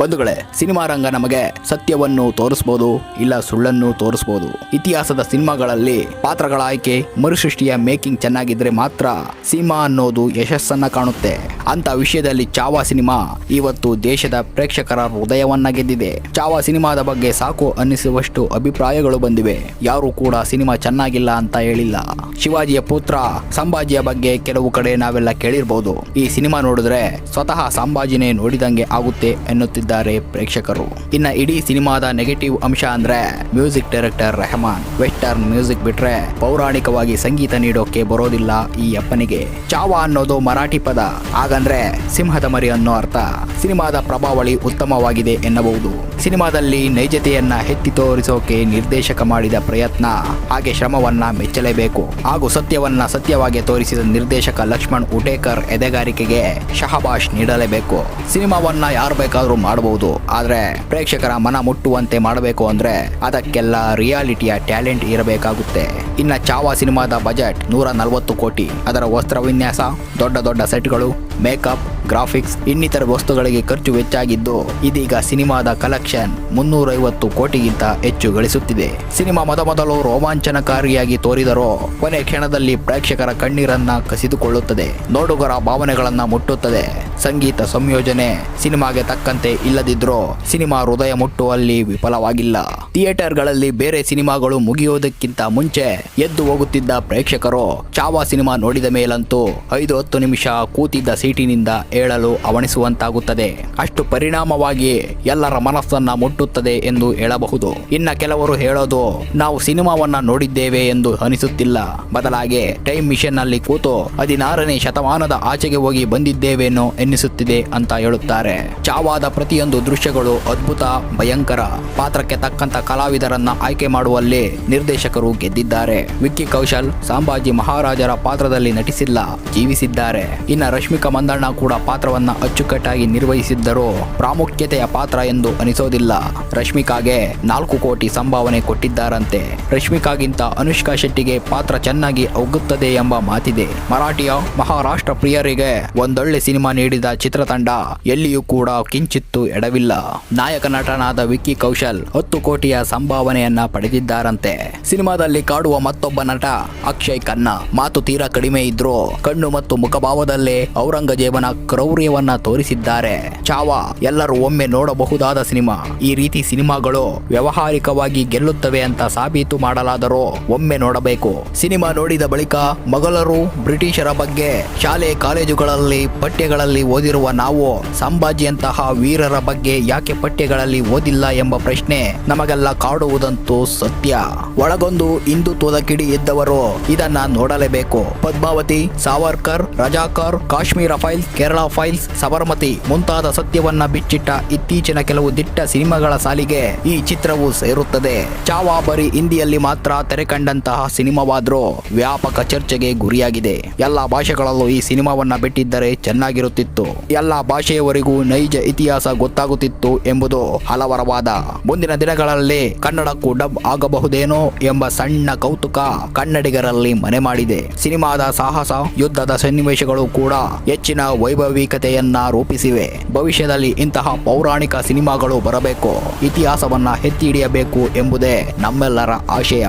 ಬಂಧುಗಳೇ, ಸಿನಿಮಾ ರಂಗ ನಮಗೆ ಸತ್ಯವನ್ನು ತೋರಿಸಬಹುದು ಇಲ್ಲ ಸುಳ್ಳನ್ನು ತೋರಿಸಬಹುದು ಇತಿಹಾಸದ ಸಿನಿಮಾಗಳಲ್ಲಿ ಪಾತ್ರಗಳ ಆಯ್ಕೆ, ಮರುಸೃಷ್ಟಿಯ ಮೇಕಿಂಗ್ ಚೆನ್ನಾಗಿದ್ರೆ ಮಾತ್ರ ಸಿನಿಮಾ ಅನ್ನೋದು ಯಶಸ್ಸನ್ನ ಕಾಣುತ್ತೆ. ಅಂತ ವಿಷಯದಲ್ಲಿ ಚಾವಾ ಸಿನಿಮಾ ಇವತ್ತು ದೇಶದ ಪ್ರೇಕ್ಷಕರ ಹೃದಯವನ್ನ ಗೆದ್ದಿದೆ. ಚಾವಾ ಸಿನಿಮಾದ ಬಗ್ಗೆ ಸಾಕು ಅನ್ನಿಸುವಷ್ಟು ಅಭಿಪ್ರಾಯಗಳು ಬಂದಿವೆ. ಯಾರು ಕೂಡ ಸಿನಿಮಾ ಚೆನ್ನಾಗಿಲ್ಲ ಅಂತ ಹೇಳಿಲ್ಲ. ಶಿವಾಜಿಯ ಪುತ್ರ ಸಂಭಾಜಿಯ ಬಗ್ಗೆ ಕೆಲವು ಕಡೆ ನಾವೆಲ್ಲ ಕೇಳಿರ್ಬಹುದು ಈ ಸಿನಿಮಾ ನೋಡಿದ್ರೆ ಸ್ವತಃ ಸಂಭಾಜಿನೇ ನೋಡಿದಂಗೆ ಆಗುತ್ತೆ ಎನ್ನುತ್ತಿದ್ದಾರೆ ಪ್ರೇಕ್ಷಕರು. ಇನ್ನ ಇಡೀ ಸಿನಿಮಾದ ನೆಗೆಟಿವ್ ಅಂಶ ಅಂದ್ರೆ music director Rehman. Western music ಬಿಟ್ರೆ ಪೌರಾಣಿಕವಾಗಿ ಸಂಗೀತ ನೀಡೋಕೆ ಬರೋದಿಲ್ಲ ಈ ಅಪ್ಪನಿಗೆ. ಚಾವ ಅನ್ನೋದು ಮರಾಠಿ ಪದ. ಹಾಗಂದ್ರೆ ಸಿಂಹದ ಮರಿ ಅನ್ನೋ ಅರ್ಥ. ಸಿನಿಮಾದ ಪ್ರಭಾವಳಿ ಉತ್ತಮವಾಗಿದೆ ಎನ್ನಬಹುದು. ಸಿನಿಮಾದಲ್ಲಿ ನೈಜತೆಯನ್ನ ಎತ್ತಿ ತೋರಿಸೋಕೆ ನಿರ್ದೇಶಕ ಮಾಡಿದ ಪ್ರಯತ್ನ. ಹಾಗೆ ಶ್ರಮವನ್ನ ಮೆಚ್ಚಲೇಬೇಕು. ಹಾಗೂ ಸತ್ಯವನ್ನ ಸತ್ಯವಾಗಿ ತೋರಿಸಿದ ನಿರ್ದೇಶಕ ಲಕ್ಷ್ಮಣ್ ಉಟೇಕರ್ ಎದೆಗಾರಿಕೆಗೆ ಶಹಬಾಷ್ ನೀಡಲೇಬೇಕು. ಸಿನಿಮಾವನ್ನ ಯಾರು ಬೇಕಾದ್ರೂ ಮಾಡಬಹುದು. ಆದ್ರೆ ಪ್ರೇಕ್ಷಕರ ಮನ ಮುಟ್ಟುವಂತೆ ಮಾಡಬೇಕು ಅಂದ್ರೆ ಅದಕ್ಕೆಲ್ಲ ರಿಯಾಲಿಟಿಯ ಟ್ಯಾಲೆಂಟ್ ಇರಬೇಕಾಗುತ್ತೆ. ಇನ್ನ ಚಾವಾ ಸಿನಿಮಾದ ಬಜೆಟ್ ನೂರ ನಲವತ್ತು ಕೋಟಿ. ಅದರ ವಸ್ತ್ರ ವಿನ್ಯಾಸ, ದೊಡ್ಡ ದೊಡ್ಡ ಸೆಟ್ಗಳು, ಮೇಕಪ್ ಗ್ರಾಫಿಕ್ಸ್ ಇನ್ನಿತರ ವಸ್ತುಗಳಿಗೆ ಖರ್ಚು ಹೆಚ್ಚಾಗಿದ್ದು ಇದೀಗ ಸಿನಿಮಾದ ಕಲೆಕ್ಷನ್ ಮುನ್ನೂರೈವತ್ತು ಕೋಟಿಗಿಂತ ಹೆಚ್ಚು ಗಳಿಸುತ್ತಿದೆ. ಸಿನಿಮಾ ಮೊದಮೊದಲು ರೋಮಾಂಚನಕಾರಿಯಾಗಿ ತೋರಿದರೂ, ಕೊನೆ ಕ್ಷಣದಲ್ಲಿ ಪ್ರೇಕ್ಷಕರ ಕಣ್ಣೀರನ್ನ ಕಸಿದುಕೊಳ್ಳುತ್ತದೆ, ನೋಡುಗರ ಭಾವನೆಗಳನ್ನ ಮುಟ್ಟುತ್ತದೆ. ಸಂಗೀತ ಸಂಯೋಜನೆ ಸಿನಿಮಾಗೆ ತಕ್ಕಂತೆ ಇಲ್ಲದಿದ್ರೂ ಸಿನಿಮಾ ಹೃದಯ ಮುಟ್ಟುವಲ್ಲಿ ವಿಫಲವಾಗಿಲ್ಲ. ಥಿಯೇಟರ್ಗಳಲ್ಲಿ ಬೇರೆ ಸಿನಿಮಾಗಳು ಮುಗಿಯೋದಕ್ಕಿಂತ ಮುಂಚೆ ಎದ್ದು ಹೋಗುತ್ತಿದ್ದ ಪ್ರೇಕ್ಷಕರು ಚಾವಾ ಸಿನಿಮಾ ನೋಡಿದ ಮೇಲಂತೂ ಐದು ಹತ್ತು ನಿಮಿಷ ಕೂತಿದ್ದ ಸೀಟಿನಿಂದ ಏಳಲು ಅವಣಿಸುವಂತಾಗುತ್ತದೆ. ಅಷ್ಟು ಪರಿಣಾಮವಾಗಿ ಎಲ್ಲರ ಮನಸ್ಸನ್ನ ಮುಟ್ಟುತ್ತದೆ ಎಂದು ಹೇಳಬಹುದು. ಇನ್ನ ಕೆಲವರು ಹೇಳೋದು, ನಾವು ಸಿನಿಮಾವನ್ನ ನೋಡಿದ್ದೇವೆ ಎಂದು ಅನಿಸುತ್ತಿಲ್ಲ. ಬದಲಾಗಿ ಟೈಮ್ ಮಿಷನ್ನಲ್ಲಿ ಕೂತು ಹದಿನಾರನೇ ಶತಮಾನದ ಆಚೆಗೆ ಹೋಗಿ ಬಂದಿದ್ದೇವೇನೋ ಎನ್ನಿಸುತ್ತಿದೆ ಅಂತ ಹೇಳುತ್ತಾರೆ. ಚಾವಾದ ಪ್ರತಿಯೊಂದು ದೃಶ್ಯಗಳು ಅದ್ಭುತ, ಭಯಂಕರ. ಪಾತ್ರಕ್ಕೆ ತಕ್ಕಂತ ಕಲಾವಿದರನ್ನ ಆಯ್ಕೆ ಮಾಡುವಲ್ಲಿ ನಿರ್ದೇಶಕರು ಗೆದ್ದಿದ್ದಾರೆ. ವಿಕ್ಕಿ ಕೌಶಲ್, ಸಾಂಬಾಜಿ ಮಹಾರಾಜರ ಪಾತ್ರದಲ್ಲಿ ನಟಿಸಿಲ್ಲ, ಜೀವಿಸಿದ್ದಾರೆ. ಇನ್ನ ರಶ್ಮಿಕಾ ಮಂದಣ್ಣ ಕೂಡ ಪಾತ್ರವನ್ನ ಅಚ್ಚುಕಟ್ಟಾಗಿ ನಿರ್ವಹಿಸಿದ್ದರೂ ಪ್ರಾಮುಖ್ಯತೆಯ ಪಾತ್ರ ಎಂದು ಅನಿಸೋದಿಲ್ಲ. ರಶ್ಮಿಕಾಗೆ ನಾಲ್ಕು ಕೋಟಿ ಸಂಭಾವನೆ ಕೊಟ್ಟಿದ್ದಾರಂತೆ. ರಶ್ಮಿಕಾಗಿಂತ ಅನುಷ್ಕಾ ಶೆಟ್ಟಿಗೆ ಪಾತ್ರ ಚೆನ್ನಾಗಿ ಒಗ್ಗುತ್ತದೆ ಎಂಬ ಮಾತಿದೆ. ಮರಾಠಿಯ ಮಹಾರಾಷ್ಟ್ರ ಪ್ರಿಯರಿಗೆ ಒಂದೊಳ್ಳೆ ಸಿನಿಮಾ ನೀಡಿದ ಚಿತ್ರತಂಡ ಎಲ್ಲಿಯೂ ಕೂಡ ಕಿಂಚಿತ್ತು ಎಡವಿಲ್ಲ. ನಾಯಕ ನಟನಾದ ವಿಕ್ಕಿ ಕೌಶಲ್, ಹತ್ತು ಕೋಟಿಯ ಸಂಭಾವನೆಯನ್ನ ಪಡೆದಿದ್ದಾರಂತೆ. ಸಿನಿಮಾದಲ್ಲಿ ಕಾಡುವ ಮತ್ತೊಬ್ಬ ನಟ, ಅಕ್ಷಯ್ ಖನ್ನಾ. ಮಾತು ತೀರಾ ಕಡಿಮೆ ಇದ್ರು ಕಣ್ಣು ಮತ್ತು ಮುಖಭಾವದಲ್ಲೇ ಔರಂಗಜೇಬನ ಕ್ರೌರ್ಯವನ್ನ ತೋರಿಸಿದ್ದಾರೆ. ಚಾವಾ, ಎಲ್ಲರೂ ಒಮ್ಮೆ ನೋಡಬಹುದಾದ ಸಿನಿಮಾ. ಈ ರೀತಿ ಸಿನಿಮಾಗಳು ವ್ಯವಹಾರಿಕವಾಗಿ ಗೆಲ್ಲುತ್ತವೆ ಅಂತ ಸಾಬೀತು ಮಾಡಲಾದರೂ ಒಮ್ಮೆ ನೋಡಬೇಕು. ಸಿನಿಮಾ ನೋಡಿದ ಬಳಿಕ ಮೊಘಲರು ಬ್ರಿಟಿಷರ ಬಗ್ಗೆ ಶಾಲೆ, ಕಾಲೇಜುಗಳಲ್ಲಿ ಪಠ್ಯಗಳಲ್ಲಿ ಓದಿರುವ ನಾವು, ಸಂಭಾಜಿಯಂತಹ ವೀರರ ಬಗ್ಗೆ ಯಾಕೆ ಪಠ್ಯಗಳಲ್ಲಿ ಓದಿಲ್ಲ ಎಂಬ ಪ್ರಶ್ನೆ ನಮಗೆಲ್ಲ ಕಾಡುವುದಂತೂ ಸತ್ಯ. ಒಳಗೊಂದು ಹಿಂದುತ್ವದ ಕಿಡಿ ಇದ್ದವರು ಇದನ್ನ ನೋಡಲೇಬೇಕು. ಪದ್ಮಾವತಿ, ಸಾವರ್ಕರ್, ರಜಾಕರ್, ಕಾಶ್ಮೀರ ಫೈಲ್ಸ್, ಕೇರಳ ಫೈಲ್ಸ್, ಸಬರಮತಿ ಮುಂತಾದ ಸತ್ಯವನ್ನ ಬಿಚ್ಚಿಟ್ಟ ಇತ್ತೀಚಿನ ಕೆಲವು ದಿಟ್ಟ ಸಿನಿಮಾಗಳ ಸಾಲಿಗೆ ಈ ಚಿತ್ರವು ಸೇರುತ್ತದೆ. ಚಾವಾ ಬರೀ ಹಿಂದಿಯಲ್ಲಿ ಮಾತ್ರ ತೆರೆ ಕಂಡಂತಹ ಸಿನಿಮಾವಾದ್ರೂ ವ್ಯಾಪಕ ಚರ್ಚೆಗೆ ಗುರಿಯಾಗಿದೆ. ಎಲ್ಲ ಭಾಷೆಗಳಲ್ಲೂ ಈ ಸಿನಿಮಾವನ್ನ ಬಿಟ್ಟಿದ್ದರೆ ಚೆನ್ನಾಗಿರುತ್ತಿತ್ತು. ಎಲ್ಲ ಭಾಷೆಯವರಿಗೂ ನೈಜ ಇತಿಹಾಸ ಗೊತ್ತಾಗುತ್ತಿತ್ತು ಎಂಬುದು ಹಲವರ ವಾದ. ಮುಂದಿನ ದಿನಗಳಲ್ಲಿ ಕನ್ನಡಕ್ಕೂ ಡಬ್ ಆಗಬಹುದೇನೋ ಎಂಬ ಸಣ್ಣ ಕೌತುಕ ಕನ್ನಡಿಗರಲ್ಲಿ ಮನೆ ಮಾಡಿದೆ. ಸಿನಿಮಾದ ಸಾಹಸ, ಯುದ್ಧದ ಸನ್ನಿವೇಶಗಳು ಕೂಡ ಹೆಚ್ಚಿನ ವೈಭವಿಕತೆಯನ್ನ ರೂಪಿಸಿವೆ. ಭವಿಷ್ಯದಲ್ಲಿ ಇಂತಹ ಪೌರಾಣಿಕ ಸಿನಿಮಾಗಳು ಬರಬೇಕು. ಇತಿಹಾಸವನ್ನ ಎತ್ತಿ ಹಿಡಿಯಬೇಕು ಎಂಬುದೇ ನಮ್ಮೆಲ್ಲರ ಆಶಯ.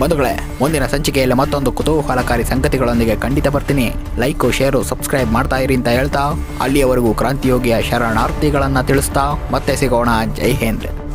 ಬಂಧುಗಳೇ, ಮುಂದಿನ ಸಂಚಿಕೆಯಲ್ಲಿ ಮತ್ತೊಂದು ಕುತೂಹಲಕಾರಿ ಸಂಗತಿಗಳೊಂದಿಗೆ ಖಂಡಿತ ಬರ್ತೀನಿ. ಲೈಕ್, ಶೇರು, ಸಬ್ಸ್ಕ್ರೈಬ್ ಮಾಡ್ತಾ ಇರಿ ಅಂತ ಹೇಳ್ತಾ, ಅಲ್ಲಿಯವರೆಗೂ ಕ್ರಾಂತಿಯೋಗಿಯ ಶರಣಾರ್ಥಿಗಳನ್ನ ತಿಳಿಸ್ತಾ ಮತ್ತೆ ಸಿಗೋಣ. ಜೈ ಹಿಂದ್.